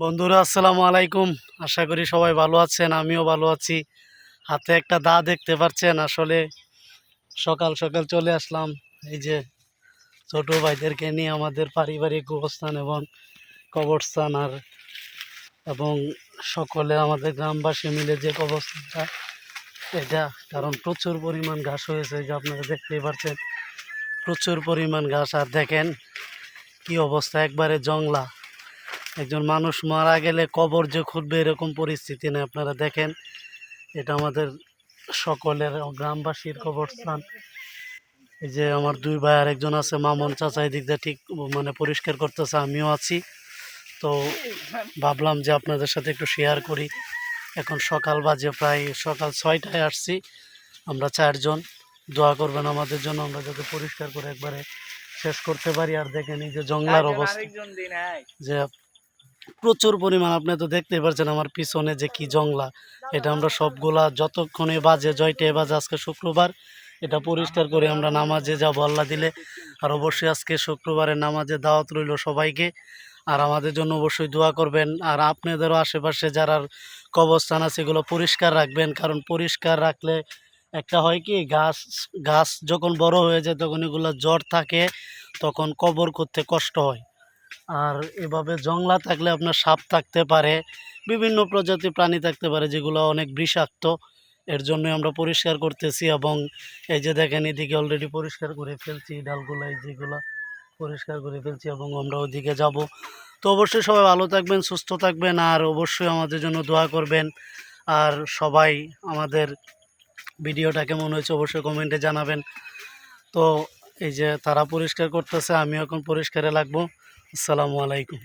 বন্ধুরা, আসসালামু আলাইকুম। আশা করি সবাই ভালো আছেন, আমিও ভালো আছি। হাতে একটা দা দেখতে পাচ্ছেন, আসলে সকাল সকাল চলে আসলাম। এই যে ছোট ভাইদেরকে নিয়ে আমাদের পারিবারিক অবস্থান এবং কবরস্থান আর এবং সকলে আমাদের গ্রামবাসী মিলে যে কবরস্থানটা, এটা, কারণ প্রচুর পরিমাণ ঘাস হয়েছে যে আপনারা দেখতেই পাচ্ছেন, প্রচুর পরিমাণ ঘাস। আর দেখেন কি অবস্থা, একবারে জংলা। একজন মানুষ মারা গেলে কবর যে খুঁজবে এরকম পরিস্থিতি নেই। আপনারা দেখেন এটা আমাদের সকলের গ্রামবাসীর কবরস্থান। এই যে আমার দুই ভাই আর একজন আছে মামন চাচা এদিক দিয়ে ঠিক মানে পরিষ্কার করতেছে আমিও আছি। তো ভাবলাম যে আপনাদের সাথে একটু শেয়ার করি। এখন সকাল বাজে প্রায় সকাল ছয়টায় আসছি। আমরা চারজন দোয়া করবেন আমাদের জন্য আমরা যাতে পরিষ্কার করে একবারে শেষ করতে পারি। আর দেখেন এই যে জঙ্গলার অবস্থা। যে প্রচুর পরিমাণ আপনি তো দেখতেই পাচ্ছেন আমার পিছনে যে কি জংলা। এটা আমরা সবগুলা যতক্ষণে বাজে জয়টায় বাজে আজকে শুক্রবার, এটা পরিষ্কার করে আমরা নামাজে যাব, আল্লাহ দিলে। আর অবশ্যই আজকে শুক্রবারের নামাজে দাওয়াত রইল সবাইকে। আর আমাদের জন্য অবশ্যই দোয়া করবেন। আর আপনাদেরও আশেপাশে যারা কবরস্থান আছে, এগুলো পরিষ্কার রাখবেন। কারণ পরিষ্কার রাখলে একটা হয় কি, গাছ গাছ যখন বড় হয়ে যায়, তখন এগুলো জ্বর থাকে, তখন কবর করতে কষ্ট হয়। আর এভাবে জংলা থাকলে আপনার সাপ থাকতে পারে, বিভিন্ন প্রজাতির প্রাণী থাকতে পারে যেগুলো অনেক বিষাক্ত। এর জন্য আমরা পরিষ্কার করতেছি এবং এই যে দেখেন এদিকে অলরেডি পরিষ্কার করে ফেলছি, ডালগুলো এই যেগুলো পরিষ্কার করে ফেলছি এবং আমরা ওদিকে যাব। তো অবশ্যই সবাই ভালো থাকবেন, সুস্থ থাকবেন আর অবশ্যই আমাদের জন্য দোয়া করবেন। আর সবাই আমাদের ভিডিওটা কেমন হয়েছে অবশ্যই কমেন্টে জানাবেন। তো এই যে তারা পরিষ্কার করতেছে আমি এখন পরিষ্কারে লাগবো। আসসালামু আলাইকুম।